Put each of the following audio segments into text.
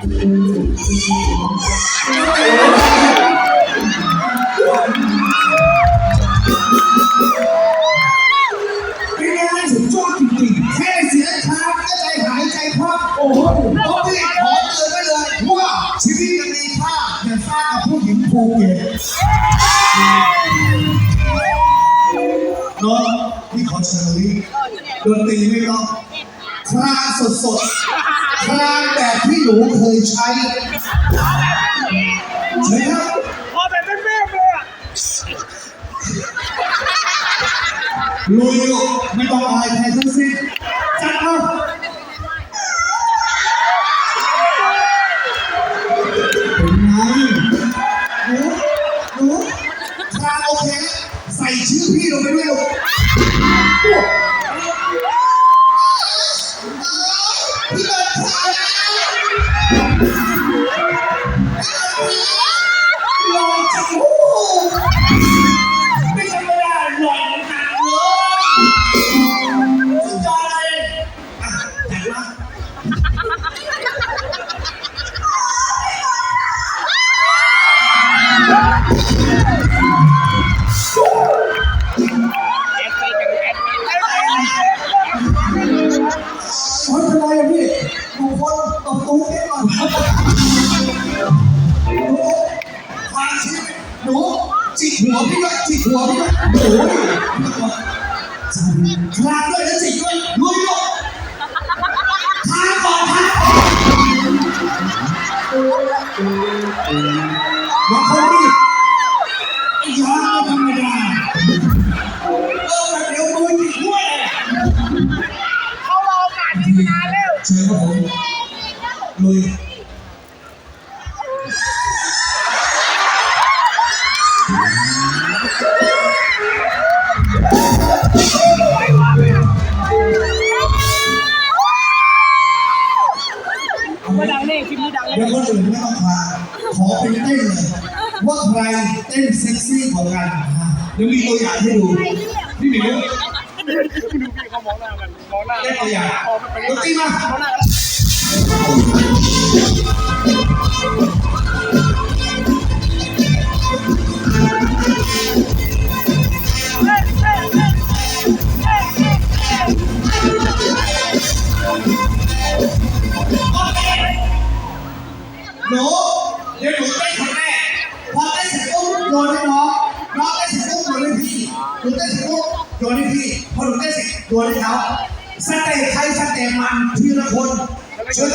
เป็นไงสุดยอดจริงๆแค่เสียงคางก็ใจหายใจคว่ำโอ้โหตอนนี้ขอเตือนไว้เลยว่าชีวิตมันมีค่าอย่าสร้างกับผู้หญิงภูเก็ตน้องพี่ขอเชิญเลยดนตรีไม่ต้องคลาสดๆ ที่หนูเคยใช้ใช่ครับพอแบบแม่ๆเลยอะลุยลูกไม่ต้องอายใครทั้งสิ้นจัดเอาเป็นไงหนูหนูคาราโอเกะใส่ชื่อพี่ลงไปด้วยลูกพี่เบิร์างคนตบตูให้ก่อนหนูทางชีวิตหนูจิกหัวพี่ด้วยจิกหัวพี่ด้วยโอ้ยคลางด้วยแล้วจิกด้วยลุยลูกทางก่อนทางบางคน แน่คลิปนี้ดังแน่เดี๋ยวคนอื่นไม่ต้องพาขอเป็นเต้นเลยว่าใครเต้นเซ็กซี่กว่ากันเดี๋ยวมีตัวอย่างให้ดูพี่หมิวดูพี่เขามองหน้ากันมองหน้าเต้นตัวอย่างพอไปดนตรีมาเขาหน้ากัน หนูเดี๋ยวหนูเต้นครั้งแรกพอเต้นเสร็จปุ๊บโยนให้น้องน้องเต้นเสร็จปุ๊บโยนให้พี่หนูเต้นเสร็จปุ๊บโยนให้พี่พอหนูเต้นเสร็จโยนให้เขาสเต็ปใครสเต็ปมันทีละคน เชิ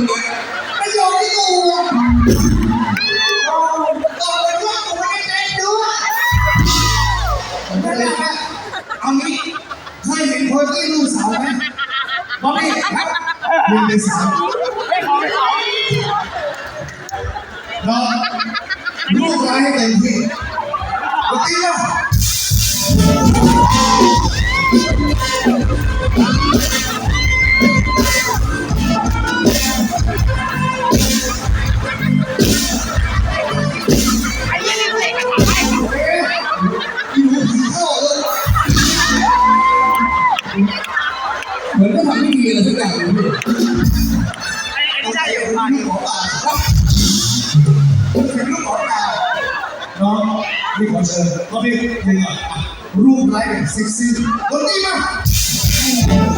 ทำอะไรอยู่เนี่ยไม่ยอมให้ดูอะโอ้บอกเลยว่าผมไม่ได้เต้นด้วยนั่นแหละฮะเอางี้เคยเห็นคนที่ลูกสาวไหมบอกไม่เห็นครับหนึ่งในสามไม่ขอไม่ขอน้อลูกร้ายให้เต็มที่ อเชิญเพราะพี่เป็นอะรูปไร้แบบเซ็กซี่ดนตรีมา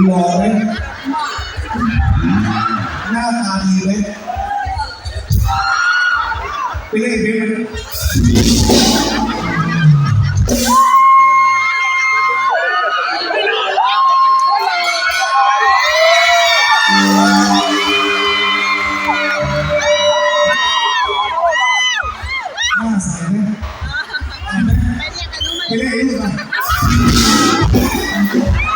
หล่อไหมหน้าตาดีไหมไปเล่นเกมไหมหน้าใสไหมไปเรียกกันไปเล่นเก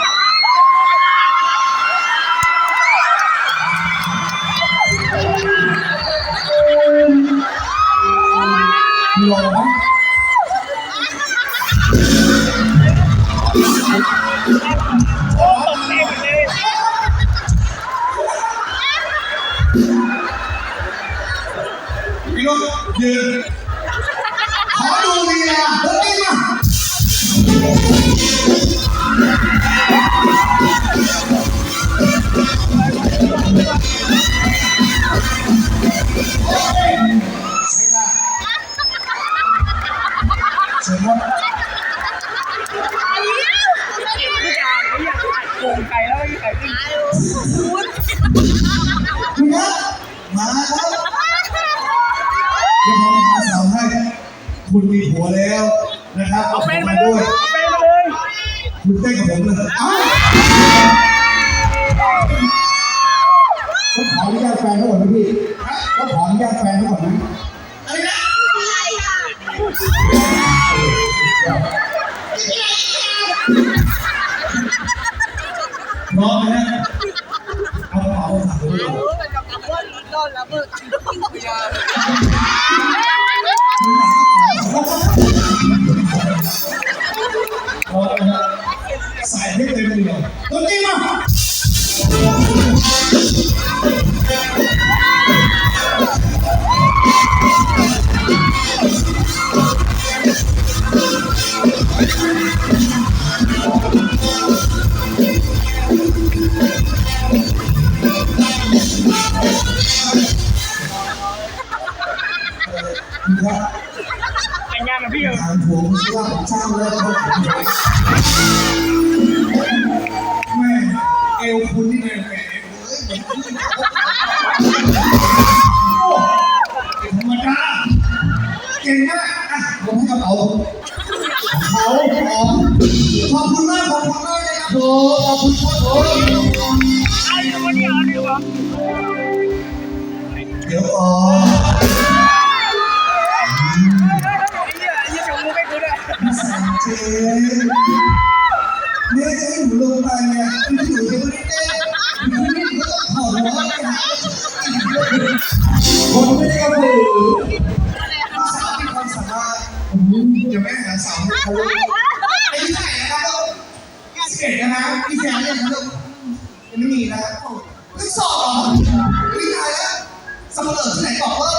เดี๋ยวผมหาสาวให้คุณมีผัวแล้วนะครับเอาเป็นมาด้วยเป็นมาเลยคุณเต้นกับผมเลยเอ้าต้องขออนุญาตแฟนเขาก่อนนะพี่ต้องขออนุญาตแฟนเขาก่อนนะอะไรนะพร้อมไหมฮะเอากระเป๋าฝากไว้ด้วยรู้ คุณครับแต่งงานกับพี่เออถามผมว่าผมจ้างแล้วเขาขาไหมแม่เอวคุณนี่แม่แหมเอ้ยเหมือนพี่โอ้เป็นธรรมดาเก่งมากอะผมให้กระเป๋าเขาของขอบคุณมากขอบคุณมากนะครับผมขอบคุณครับผมไอ้คนนี้เอาดีวะเดี๋ยวก่อ เนี่ยจะให้หนูลงไปเนี่ยพี่หนูจะไม่ได้เต้นพี่หนูก็ต้องถอดหัวไปหาผมไม่ได้กระพือสาวมีความสามารถผมจะไม่หาสาวให้เขาเลยไอ้ที่ไหนนะครับลูกสิบเอ็ดนะครับพี่แฟนเนี่ยครับลูกยังไม่มีนะครับเพิ่งสอบเหรอพี่ตายแล้วสมรสที่ไหนบอกว่า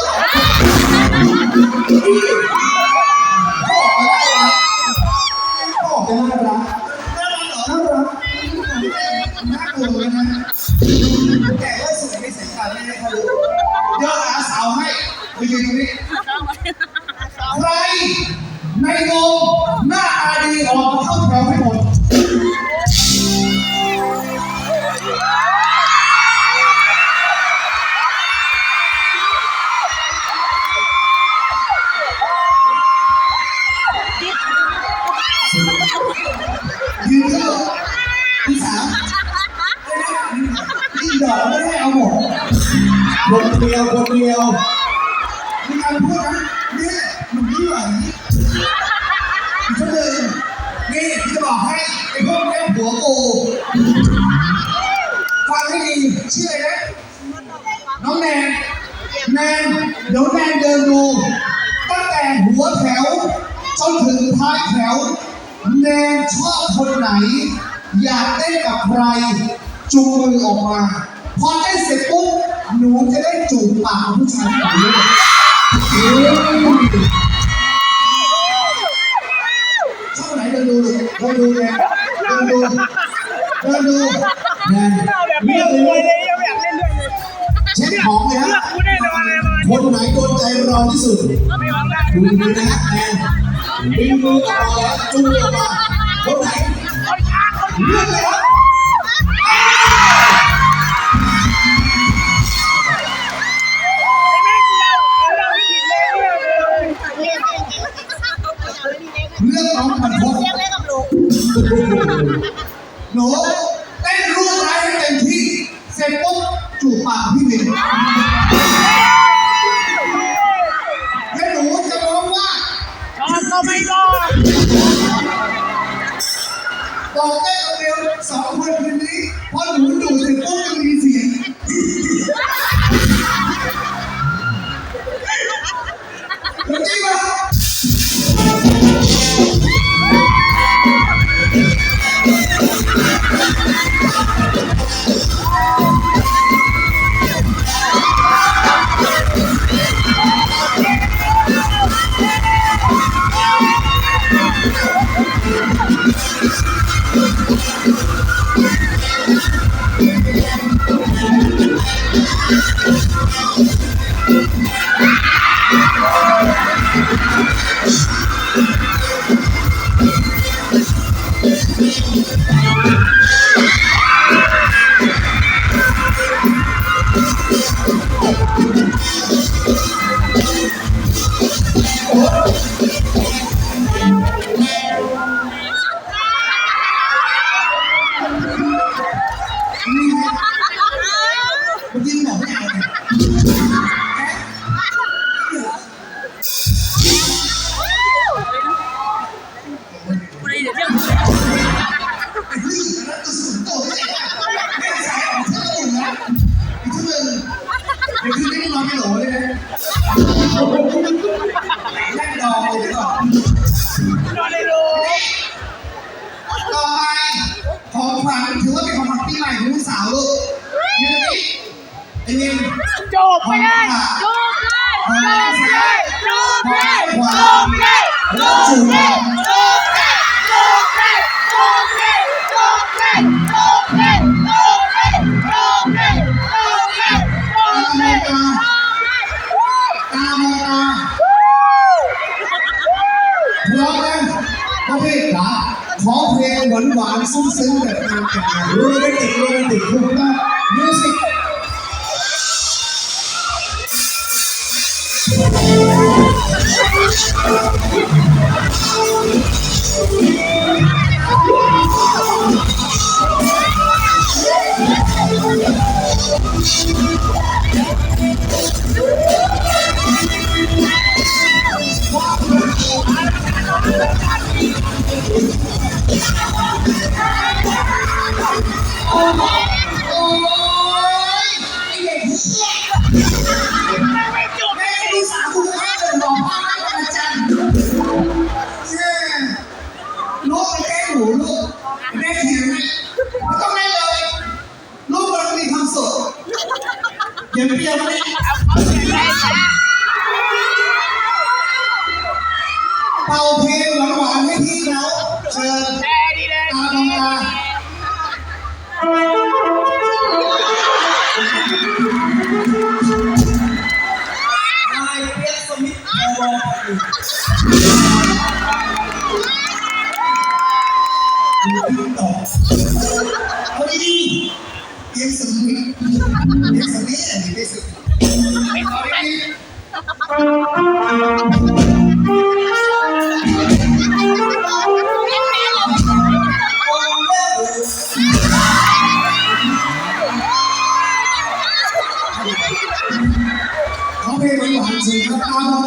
Gracias. ฟังให้ดีชื่ออะไรนะ น้องแนนแนนเดี๋ยวแนนเดินดูตั้งแต่หัวแถวจนถึงท้ายแถว แนนชอบคนไหน อยากเต้นกับใครจูงมือออกมา พอเต้นเสร็จปุ๊บหนูจะได้จูบปากผู้ชายคนนี้ชอบไหนเดินดูเดินดูแนนเดินดู เดินดูนนเอาแบบเลืเลือกเลเลยยเลยอยากเล่นด้วยเลยเช็คของเลยเลืฮะอกกูได้นอนเลยมาคนไหนโดนใจเราที่สุดไม่ร้องได้ดูดีนะฮะแนนดึงมือกับเราแล้วจุ้งมือมาคนไหนคนช้าคนเลือกเลยครับไอ้แม่งเราเราผิดเลยเลือกน้องบรรพต หนูเต้นรูดร้ายให้เต็มที่ เสร็จปุ๊บจูบปากพี่วินแล้วหนูจะร้องว่าชอบก็ไม่รอดบอกได้คำเดียวสองคนคืนนี้พ ขอเพลงหวานหวานๆซึ้งๆแบบงานแต่งงานโรแมนติกโรแมนติกถูกต้อง Oh, my God. เดี๋ยวเปรี้ยวไหมเป่าเพลงหวานๆให้พี่เขาเชิญแต่ดีเลยตาบองตานายเปียกสมิทธิ์โอโร 旁边有王子和他。